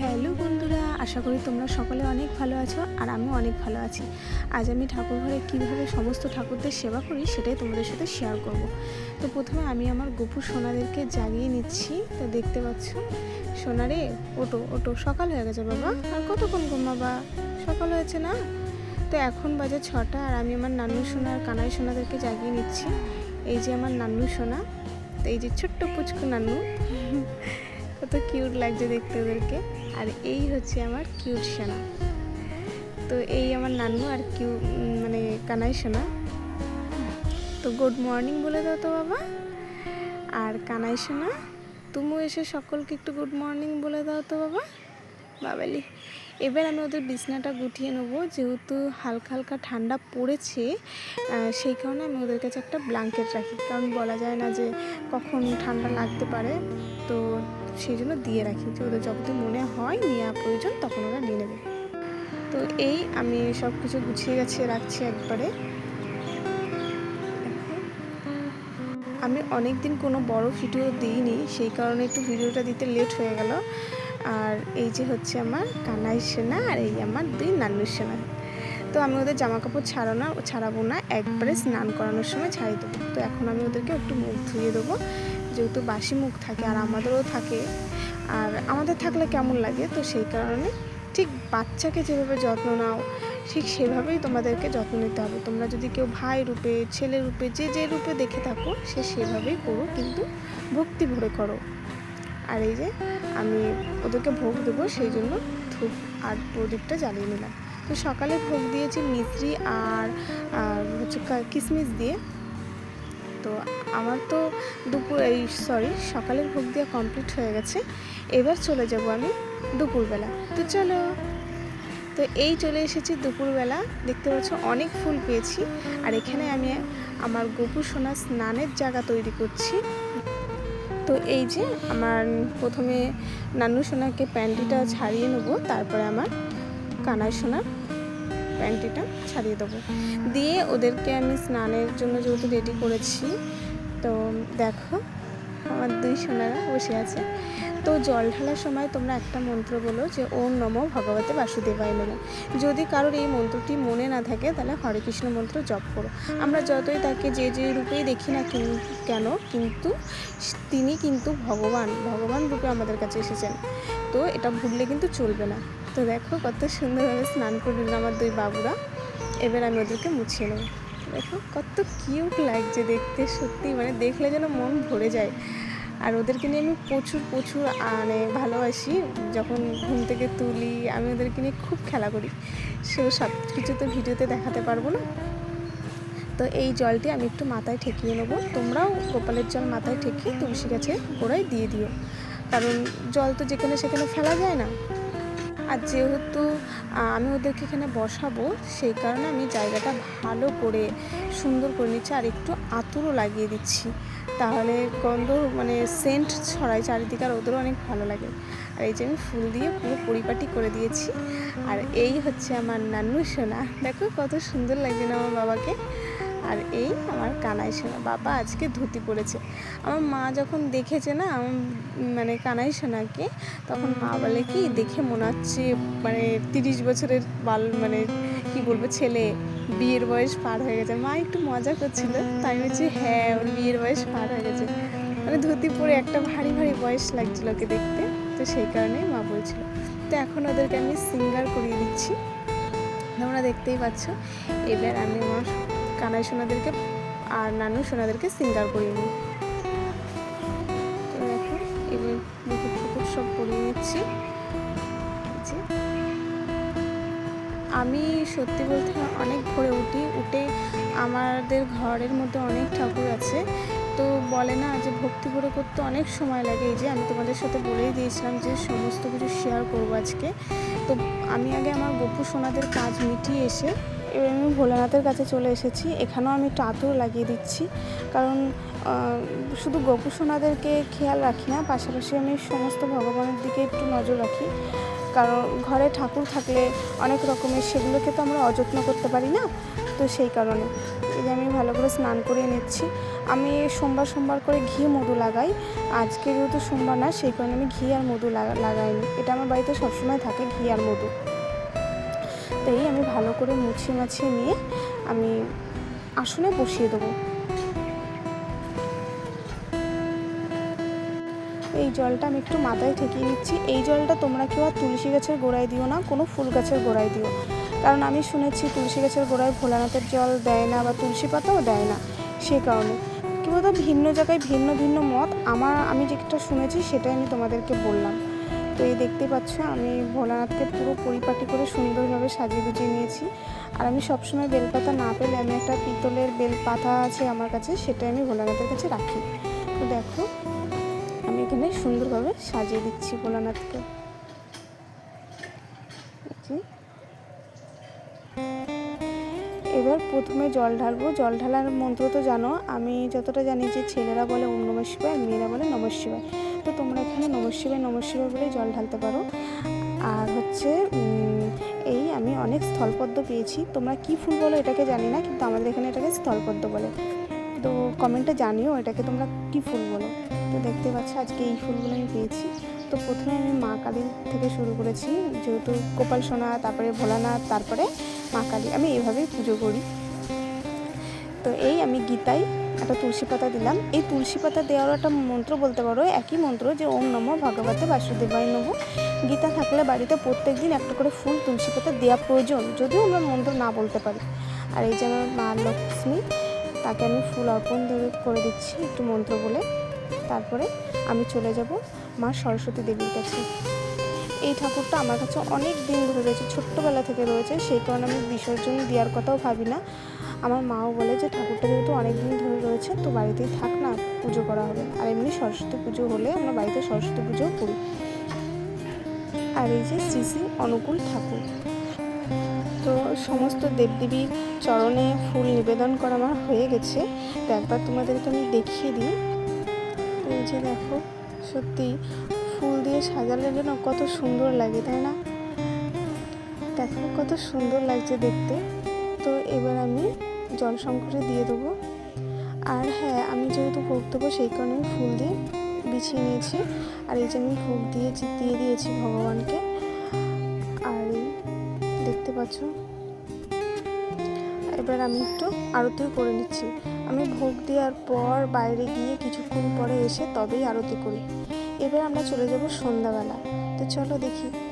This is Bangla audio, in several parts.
হ্যালো বন্ধুরা, আশা করি তোমরা সকলে অনেক ভালো আছো আর আমিও অনেক ভালো আছি। আজ আমি ঠাকুর ঘরে কীভাবে সমস্ত ঠাকুরদের সেবা করি সেটাই তোমাদের সাথে শেয়ার করব। তো প্রথমে আমি আমার গপু সোনাদেরকে জাগিয়ে নিচ্ছি। তো দেখতে পাচ্ছ, সোনারে, ওটো ওটো, সকাল হয়ে গেছে বাবা। আর কতক্ষণ ঘুমাবা? সকাল হয়েছে না? তো এখন বাজে ছটা আর আমি আমার নানু সোনা আর কানাই সোনাদেরকে জাগিয়ে নিচ্ছি। এই যে আমার নান্নু সোনা, তো এই যে ছোট্ট পুচকু নান্নু কত কিউট লাগছে দেখতে ওদেরকে। আর এই হচ্ছে আমার কিউট সোনা। তো এই আমার নান্নু আর কিউ মানে কানাই সোনা। তো গুড মর্নিং বলে দাও তো বাবা। আর কানাই সোনা তুমিও এসে সকলকে একটু গুড মর্নিং বলে দাও তো বাবা। বাবালি, এবার আমি ওদের বিছনাটা গুটিয়ে নেব। যেহেতু হালকা হালকা ঠান্ডা পড়েছে সেই কারণে আমি ওদের কাছে একটা ব্ল্যাঙ্কেট রাখি। কারণ বলা যায় না যে কখন ঠান্ডা লাগতে পারে। তো সেই জন্য দিয়ে রাখি। যে ওদের যখন মনে হয় নেওয়া প্রয়োজন, তখন ওরা নিয়ে নেবে। তো এই আমি সব কিছু গুছিয়ে গাছিয়ে রাখছি একবারে। আমি অনেক দিন কোনো বড় ভিডিও দিইনি, সেই কারণে একটু ভিডিওটা দিতে লেট হয়ে গেল। আর এই যে হচ্ছে আমার কানাই সেনা আর এই আমার দুই নান্নুর সেনা। তো আমি ওদের জামা কাপড় ছাড়ানো, ছাড়াবো না, একবারে স্নান করানোর সময় ছাড়িয়ে দেবো। তো এখন আমি ওদেরকে একটু মুখ ধুয়ে দেবো। যেহেতু বাসি মুখ থাকে আর আমাদেরও থাকে, আর আমাদের থাকলে কেমন লাগে? তো সেই কারণে ঠিক বাচ্চাকে যেভাবে যত্ন নাও, ঠিক সেভাবেই তোমাদেরকে যত্ন নিতে হবে। তোমরা যদি কেউ ভাই রূপে, ছেলে রূপে, যে যে রূপে দেখে থাকো, সে সেভাবেই করো, কিন্তু ভক্তি ভরে করো। আর এই যে আমি ওদেরকে ভোগ দেবো, সেই জন্য ধূপ আর প্রদীপটা জ্বালিয়ে নিলাম। তো সকালে ভোগ দিয়েছি মিশ্রি আর হচ্ছে কিশমিশ দিয়ে। তো আমার তো দুপুর, এই সরি সকালের ভোগ দেওয়া কমপ্লিট হয়ে গেছে। এবার চলে যাব আমি দুপুরবেলা। তো চলো। তো এই চলে এসেছি দুপুরবেলা। দেখতে পাচ্ছ, অনেক ফুল পেয়েছি। আর এখানে আমি আমার গোপু সোনা স্নানের জায়গা তৈরি করছি। তো এই যে আমার প্রথমে নানু সোনাকে প্যান্টিটা ছাড়িয়ে নেব, তারপরে আমার কানাই সোনার প্যান্টিটা। ছাড়িয়ে দেবো। দিয়ে ওদেরকে আমি স্নানের জন্য যেহেতু রেডি করেছি, তো দেখো আমার দুই সোনারা বসে আছে। তো জল ঢালার সময় তোমরা একটা মন্ত্র বলো যে, ওম নমো ভগবতে বাসুদেবায় নমো। যদি কারোর এই মন্ত্রটি মনে না থাকে, তাহলে হরে কৃষ্ণ মন্ত্র জপ করো। আমরা যতই তাকে যে যে রূপেই দেখি না কেন কিন্তু তিনি কিন্তু ভগবান ভগবান রূপে আমাদের কাছে এসেছেন। তো এটা ভুললে কিন্তু চলবে না। তো দেখো কত সুন্দরভাবে স্নান করে নিল আমার দুই বাবুরা। এবার আমি ওদেরকে মুছিয়ে নেব। দেখো কত কিউট লাগছে দেখতে, সত্যি মানে দেখলে যেন মন ভরে যায়। আর ওদেরকে নিয়ে আমি প্রচুর প্রচুর মানে ভালোবাসি। যখন ঘুম থেকে তুলি, আমি ওদেরকে নিয়ে খুব খেলা করি। সে সব কিছু তো ভিডিওতে দেখাতে পারব না। তো এই জলটি আমি একটু মাথায় ঠেকিয়ে নেব। তোমরাও গোপালের জল মাথায় ঠেকিয়ে তুলসী গাছে গোড়ায় দিয়ে দিও। কারণ জল তো যেখানে সেখানে ফেলা যায় না। আর যেহেতু আমি ওদেরকে এখানে বসাবো, সেই কারণে আমি জায়গাটা ভালো করে সুন্দর করে নিচ্ছি আর একটু আতুরও লাগিয়ে দিচ্ছি। তাহলে গন্ধ মানে সেন্ট ছড়ায় চারিদিকে আর ওদেরও অনেক ভালো লাগে। আর এই যে আমি ফুল দিয়ে পুরো পরিপাটি করে দিয়েছি। আর এই হচ্ছে আমার নান্নু সোনা। দেখো কত সুন্দর লাগছে না আমার বাবাকে। আর এই আমার কানাই সোনা। বাবা আজকে ধুতি পরেছে। আমার মা যখন দেখেছে না মানে কানাই সোনাকে, তখন মা বলে কি, দেখে মনে হচ্ছে মানে তিরিশ বছরের বাল মানে কি বলব, ছেলে। বিয়ের বয়স পার হয়ে গেছে। মা একটু মজা করছিল। তাই বলছি হ্যাঁ ওর বিয়ের বয়স পার হয়ে গেছে। মানে ধুতি পরে একটা ভারী ভারী বয়স লাগছিল ওকে দেখতে। তো সেই কারণেই মা বলছিল। তো এখন ওদেরকে আমি সিঙ্গার করিয়ে দিচ্ছি। তোমরা দেখতেই পাচ্ছ। এবার আমি আমার কানাই সোনাদেরকে আর নানু সোনাদেরকে সিঙ্গার করিয়ে নিই। তো এবার মুকুট সব পরিয়ে নিচ্ছি। আমি সত্যি বলতে অনেক ভোরে উঠি, উঠে আমাদের ঘরের মধ্যে অনেক ঠাকুর আছে। তো বলে না যে ভক্তি করে করতে অনেক সময় লাগে। এই যে আমি তোমাদের সাথে বলেই দিয়েছিলাম যে সমস্ত কিছু শেয়ার করব আজকে। তো আমি আগে আমার গপু সোনাদের কাজ মিটিয়ে এসে আমি ভোলানাথের কাছে চলে এসেছি। এখানেও আমি একটু আতর লাগিয়ে দিচ্ছি। কারণ শুধু গপু সোনাদেরকে খেয়াল রাখি না, পাশাপাশি আমি সমস্ত ভগবানের দিকে একটু নজর রাখি। কারণ, ঘরে ঠাকুর থাকলে অনেক রকমের সেগুলোকে তো আমরা অযত্ন করতে পারি না? তো সেই কারণে। এই আমি ভালো করে স্নান করে নিচ্ছি। আমি সোমবার সোমবার করে ঘি মধু লাগাই। আজকে যেহেতু সোমবার না, সেই কারণে আমি ঘি আর মধু লাগাইনি। এটা আমার বাড়িতে সবসময় থাকে ঘি আর মধু। তো আমি ভালো করে মুছিয়ে মাছিয়ে নিয়ে আমি আসনে বসিয়ে দেবো। এই জলটা আমি একটু মাথায় ঠেকিয়ে নিচ্ছি। এই জলটা তোমরা কেউ আর তুলসী গাছের গোড়ায় দিও না, কোনো ফুল গাছের গোড়ায় দিও। কারণ আমি শুনেছি তুলসী গাছের গোড়ায় ভোলানাথের জল দেয় না বা তুলসী পাতাও দেয় না সে কারণে। কি বলতো, ভিন্ন জায়গায় ভিন্ন ভিন্ন মত। আমার, আমি যেটা শুনেছি সেটাই আমি তোমাদেরকে বললাম। তো এই দেখতে পাচ্ছ, আমি ভোলানাথকে পুরো পরিপাটি করে সুন্দরভাবে সাজিয়ে গুজিয়ে নিয়েছি। আর আমি সবসময় বেলপাতা না পেলে আমি একটা পিতলের বেলপাতা আছে আমার কাছে সেটা আমি ভোলানাথের কাছে রাখি। তো দেখো, আমি এখানে সুন্দরভাবে সাজিয়ে দিচ্ছি ভোলানাথকে। এবার প্রথমে জল ঢালবো। জল ঢালার মন্ত্র তো জানো, আমি যতটা জানি যে ছেলেরা বলে ওম নমঃ শিবায় মেয়েরা বলে নমঃ শিবায়। তোমরা এখানে নমঃ শিবায় নমঃ বলে জল ঢালতে পারো। আর হচ্ছে এই আমি অনেক স্থলপদ্ম পেয়েছি। তোমরা কি ফুল বলো এটাকে জানি না, কিন্তু আমাদের এখানে এটাকে স্থলপদ্ম বলে। তো কমেন্টে জানিও এটাকে তোমরা কি ফুল বলো। তো দেখতে পাচ্ছ আজকে এই ফুলগুলো আমি পেয়েছি। তো প্রথমে আমি মা কালীর থেকে শুরু করেছি, যেহেতু গোপাল সোনা, তারপরে ভোলানাথ, তারপরে মা কালী। আমি এভাবেই পুজো করি। তো এই আমি গীতায় একটা তুলসী পাতা দিলাম। এই তুলসী পাতা দেওয়ার একটা মন্ত্র বলতে পারো, একই মন্ত্র যে, ওম নম ভগবতে বাসুদেবায় নব গীতা থাকলে বাড়িতে প্রত্যেক দিন একটা করে ফুল তুলসী পাতা দেওয়া প্রয়োজন, যদিও আমরা মন্ত্র না বলতে পারি। আর এই যে আমার মা লক্ষ্মী, তাকে আমি ফুল অর্পণ ধরে করে দিচ্ছি একটু মন্ত্র বলে। তারপরে আমি চলে যাব মা সরস্বতী দেবীর কাছে। এই ঠাকুরটা আমার কাছে অনেক দিন ধরে রয়েছে, ছোট্টবেলা থেকে রয়েছে, সেই কারণে আমি বিসর্জন দেওয়ার কথাও ভাবি না। আমার মাও বলে যে, ঠাকুরটা যেহেতু অনেক দিন ধরে রয়েছে, তো বাড়িতেই থাক না, পুজো করা হবে। আর এমনি সরস্বতী পুজো হলে আমরা বাড়িতে সরস্বতী পুজোও করি। আর এই যে শ্রী শ্রী অনুকূল ঠাকুর। তো সমস্ত দেবদেবীর চরণে ফুল নিবেদন করা আমার হয়ে গেছে, তো একবার তোমাদেরকে আমি দেখিয়ে দিই। তো এই যে দেখো, সত্যি ফুল দিয়ে সাজালে যেন কত সুন্দর লাগে, তাই না? দেখো কত সুন্দর লাগছে দেখতে। তো এবার আমি জল সংকটে দিয়ে দেবো। আর হ্যাঁ আমি যেহেতু ভোগ দেবো, সেই কারণে ফুল দিয়ে বিছিয়ে নিয়েছি। আর এই যে আমি ভোগ দিয়ে দিয়ে দিয়েছি ভগবানকে। আর দেখতে পাচ্ছ? এবার আমি একটু আরতিও করে নিচ্ছি। আমি ভোগ দেওয়ার পর বাইরে গিয়ে কিছুক্ষণ পরে এসে তবেই আরতি করি। এবার আমরা চলে যাব সন্ধ্যাবেলা। তো চলো দেখি।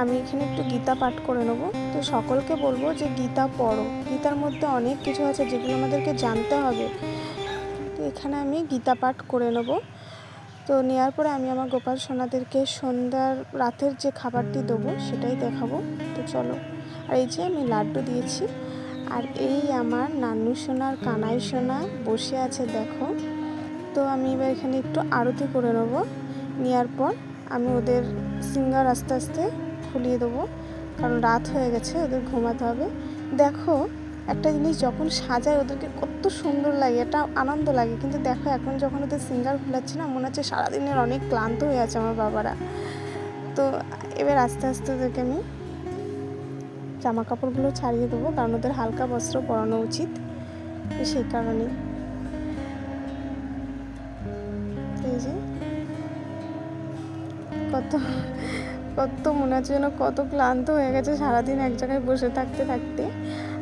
আমি এখানে একটু গীতা পাঠ করে নেব। তো সকলকে বলব যে গীতা পড়ো। গীতার মধ্যে অনেক কিছু আছে যেগুলো আমাদেরকে জানতে হবে। তো এখানে আমি গীতা পাঠ করে নেব। তো নেওয়ার পরে আমি আমার গোপাল সোনাদেরকে সন্ধ্যার রাতের যে খাবারটি দেবো সেটাই দেখাবো। তো চলো, আর এই যে আমি লাড্ডু দিয়েছি। আর এই আমার নান্নু সোনার কানাই সোনা বসে আছে দেখো। তো আমি এবার এখানে একটু আরতি করে নেব। নেওয়ার পর আমি ওদের সিঙ্গার আস্তে আস্তে খুলিয়ে দেবো। কারণ রাত হয়ে গেছে, ওদের ঘুমাতে হবে। দেখো, একটা জিনিস যখন সাজায়, ওদেরকে কত সুন্দর লাগে, এটা আনন্দ লাগে। কিন্তু দেখো, এখন যখন ওদের সিঙ্গার খোলাচ্ছি না, মনে হচ্ছে সারাদিনের অনেক ক্লান্ত হয়ে আছে আমার বাবারা। তো এবার আস্তে আস্তে ওদেরকে আমি জামা কাপড়গুলো ছাড়িয়ে দেবো, কারণ ওদের হালকা বস্ত্র পরানো উচিত। সেই কারণে। এই যে, কত কত মনে হচ্ছে যেন কত ক্লান্ত হয়ে গেছে সারাদিন এক জায়গায় বসে থাকতে থাকতে।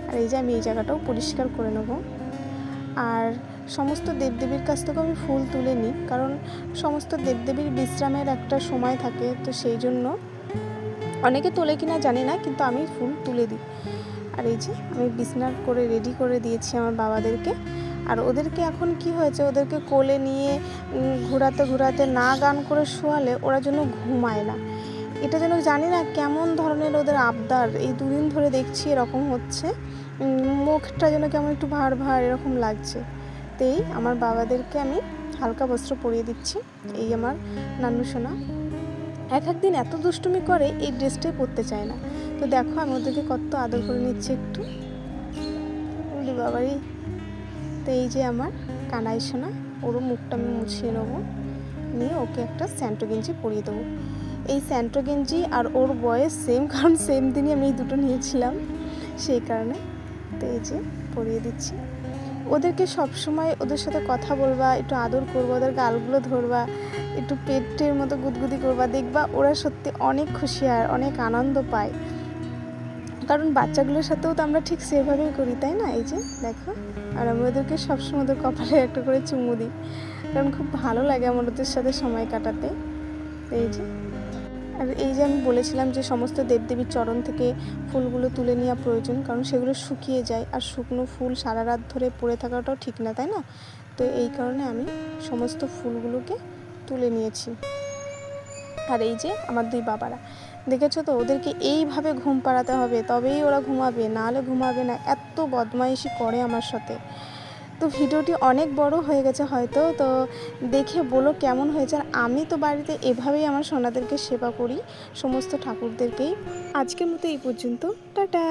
আর এই যে আমি এই জায়গাটাও পরিষ্কার করে নেব। আর সমস্ত দেবদেবীর কাছ থেকেও আমি ফুল তুলে নিই, কারণ সমস্ত দেবদেবীর বিশ্রামের একটা সময় থাকে, তো সেই জন্য অনেকে তোলে কিনা জানি না, কিন্তু আমি ফুল তুলে দিই। আর এই যে আমি বিছনা করে রেডি করে দিয়েছি আমার বাবাদেরকে। আর ওদেরকে এখন কি হয়েছে, ওদেরকে কোলে নিয়ে ঘোরাতে ঘোরাতে না গান করে শোয়ালে ওরা যেন ঘুমায় না। এটা যেন জানি না কেমন ধরনের ওদের আবদার। এই দুদিন ধরে দেখছি এরকম হচ্ছে। মুখটা যেন কেমন একটু ভার ভার এরকম লাগছে। তো এই আমার বাবাদেরকে আমি হালকা বস্ত্র পরিয়ে দিচ্ছি। এই আমার নান্নু সোনা। এক একদিন এত দুষ্টুমি করে এই ড্রেসটাই পরতে চায় না। তো দেখো আমি ওদেরকে কত আদর করে নিচ্ছি একটু। উলি বাবারই তো এই যে আমার কানাই সোনা, ওরও মুখটা আমি মুছিয়ে নেব। নিয়ে ওকে একটা স্যান্টো গেঞ্জি পরিয়ে দেবো। এই স্যান্টো গেঞ্জি আর ওর বয়স সেম কারণ সেম দিনই আমি এই দুটো নিয়েছিলাম। সেই কারণে। তো এই যে, পরিয়ে দিচ্ছি। ওদেরকে সবসময় ওদের সাথে কথা বলবা, একটু আদর করবা, ওদের গালগুলো ধরবা, একটু পেটের মতো গুদগুদি করবা, দেখবা ওরা সত্যি অনেক খুশি আর অনেক আনন্দ পায়। কারণ বাচ্চাগুলোর সাথেও তো আমরা ঠিক সেভাবেই করি, তাই না? এই যে, দেখো। আর আমি ওদেরকে সবসময় ওদের কপালে একটা করে চুমু দিই। কারণ খুব ভালো লাগে আমার ওদের সাথে সময় কাটাতে। এই যে আর এই যে আমি বলেছিলাম যে সমস্ত দেবদেবীর চরণ থেকে ফুলগুলো তুলে নেওয়া প্রয়োজন, কারণ সেগুলো শুকিয়ে যায় আর শুকনো ফুল সারা রাত ধরে পড়ে থাকাটাও ঠিক না, তাই না? তো এই কারণে আমি সমস্ত ফুলগুলোকে তুলে নিয়েছি। আর এই যে আমার দুই বাবারা, দেখেছ তো? ওদেরকে এইভাবে ঘুম পাড়াতে হবে, তবেই ওরা ঘুমাবে, নাহলে ঘুমাবে না। এত বদমাইশি করে আমার সাথে। তো ভিডিওটি অনেক বড় হয়ে গেছে হয়তো, তো দেখে বলো কেমন হয়েছে। আমি তো বাড়িতে এভাবেই আমার সোনাদেরকে সেবা করি, সমস্ত ঠাকুরদেরকেই। আজকের মতো এই পর্যন্ত। টাটা!